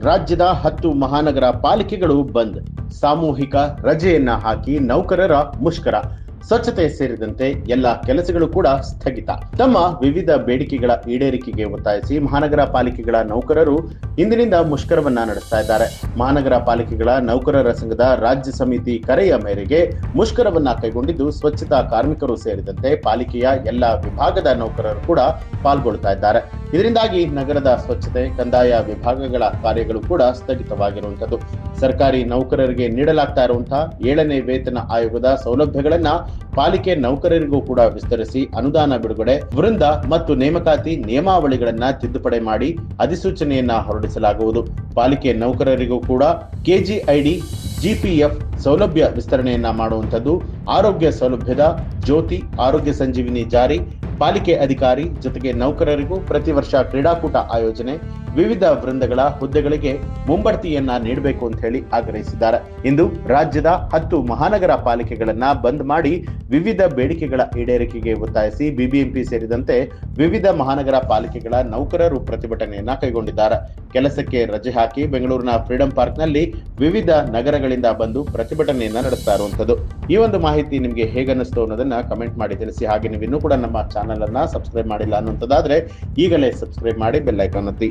ರಾಜ್ಯದ ಹತ್ತು ಮಹಾನಗರ ಪಾಲಿಕೆಗಳು ಬಂದ್. ಸಾಮೂಹಿಕ ರಜೆಯನ್ನ ಹಾಕಿ ನೌಕರರ ಮುಷ್ಕರ. ಸ್ವಚ್ಛತೆ ಸೇರಿದಂತೆ ಎಲ್ಲ ಕೆಲಸಗಳು ಕೂಡ ಸ್ಥಗಿತ. ತಮ್ಮ ವಿವಿಧ ಬೇಡಿಕೆಗಳ ಈಡೇರಿಕೆಗೆ ಒತ್ತಾಯಿಸಿ ಮಹಾನಗರ ಪಾಲಿಕೆಗಳ ನೌಕರರು ಇಂದಿನಿಂದ ಮುಷ್ಕರವನ್ನ ನಡೆಸ್ತಾ ಇದ್ದಾರೆ. ಮಹಾನಗರ ಪಾಲಿಕೆಗಳ ನೌಕರರ ಸಂಘದ ರಾಜ್ಯ ಸಮಿತಿ ಕರೆಯ ಮೇರೆಗೆ ಮುಷ್ಕರವನ್ನ ಕೈಗೊಂಡಿದ್ದು ಸ್ವಚ್ಛತಾ ಕಾರ್ಮಿಕರು ಸೇರಿದಂತೆ ಪಾಲಿಕೆಯ ಎಲ್ಲ ವಿಭಾಗದ ನೌಕರರು ಕೂಡ ಪಾಲ್ಗೊಳ್ತಾ ಇದ್ದಾರೆ. ಇದರಿಂದಾಗಿ ನಗರದ ಸ್ವಚ್ಛತೆ, ಕಂದಾಯ ವಿಭಾಗಗಳ ಕಾರ್ಯಗಳು ಕೂಡ ಸ್ಥಗಿತವಾಗಿರುವಂತದ್ದು ಸರ್ಕಾರಿ ನೌಕರರಿಗೆ ನೀಡಲಾಗ್ತಾ ಇರುವಂತಹ ಏಳನೇ ವೇತನ ಆಯೋಗದ ಸೌಲಭ್ಯಗಳನ್ನ ಪಾಲಿಕೆ ನೌಕರರಿಗೂ ಕೂಡ ವಿಸ್ತರಿಸಿ ಅನುದಾನ ಬಿಡುಗಡೆ, ವೃಂದ ಮತ್ತು ನೇಮಕಾತಿ ನಿಯಮಾವಳಿಗಳನ್ನ ತಿದ್ದುಪಡಿ ಮಾಡಿ ಅಧಿಸೂಚನೆಯನ್ನ ಹೊರಡಿಸಲಾಗುವುದು. ಪಾಲಿಕೆ ನೌಕರರಿಗೂ ಕೂಡ ಕೆಜಿಐಡಿ ಜಿಪಿಎಫ್ ಸೌಲಭ್ಯ ವಿಸ್ತರಣೆಯನ್ನ ಮಾಡುವಂಥದ್ದು. ಆರೋಗ್ಯ ಸೌಲಭ್ಯದ ಜ್ಯೋತಿ, ಆರೋಗ್ಯ ಸಂಜೀವಿನಿ ಜಾರಿ. ಪಾಲಿಕೆ ಅಧಿಕಾರಿ ಜೊತೆಗೆ ನೌಕರರಿಗೂ ಪ್ರತಿ ವರ್ಷ ಕ್ರೀಡಾಕೂಟ ಆಯೋಜನೆ. ವಿವಿಧ ವೃಂದಗಳ ಹುದ್ದೆಗಳಿಗೆ ಮುಂಬಡ್ತಿಯನ್ನ ನೀಡಬೇಕು ಅಂತ ಹೇಳಿ ಆಗ್ರಹಿಸಿದ್ದಾರೆ. ಇಂದು ರಾಜ್ಯದ ಹತ್ತು ಮಹಾನಗರ ಪಾಲಿಕೆಗಳನ್ನ ಬಂದ್ ಮಾಡಿ ವಿವಿಧ ಬೇಡಿಕೆಗಳ ಈಡೇರಿಕೆಗೆ ಒತ್ತಾಯಿಸಿ ಬಿಬಿಎಂಪಿ ಸೇರಿದಂತೆ ವಿವಿಧ ಮಹಾನಗರ ಪಾಲಿಕೆಗಳ ನೌಕರರು ಪ್ರತಿಭಟನೆಯನ್ನ ಕೈಗೊಂಡಿದ್ದಾರೆ. ಕೆಲಸಕ್ಕೆ ರಜೆ ಹಾಕಿ ಬೆಂಗಳೂರಿನ ಫ್ರೀಡಂ ಪಾರ್ಕ್ನಲ್ಲಿ ವಿವಿಧ ನಗರಗಳಿಂದ ಬಂದು ಪ್ರತಿಭಟನೆಯನ್ನ ನಡೆಸ್ತಾ ಇರುವಂತದ್ದು ಈ ಒಂದು ಮಾಹಿತಿ ನಿಮಗೆ ಹೇಗನ್ನಿಸ್ತು ಅನ್ನೋದನ್ನ ಕಮೆಂಟ್ ಮಾಡಿ ತಿಳಿಸಿ. ಹಾಗೆ ನೀವು ಇನ್ನೂ ಕೂಡ ನಮ್ಮ ಚಾನಲ್ ಅನ್ನ ಸಬ್ಸ್ಕ್ರೈಬ್ ಮಾಡಿಲ್ಲ ಅನ್ನುವಂಥದ್ದಾದ್ರೆ ಈಗಲೇ ಸಬ್ಸ್ಕ್ರೈಬ್ ಮಾಡಿ ಬೆಲ್ ಐಕಾನ್ ಒತ್ತಿ.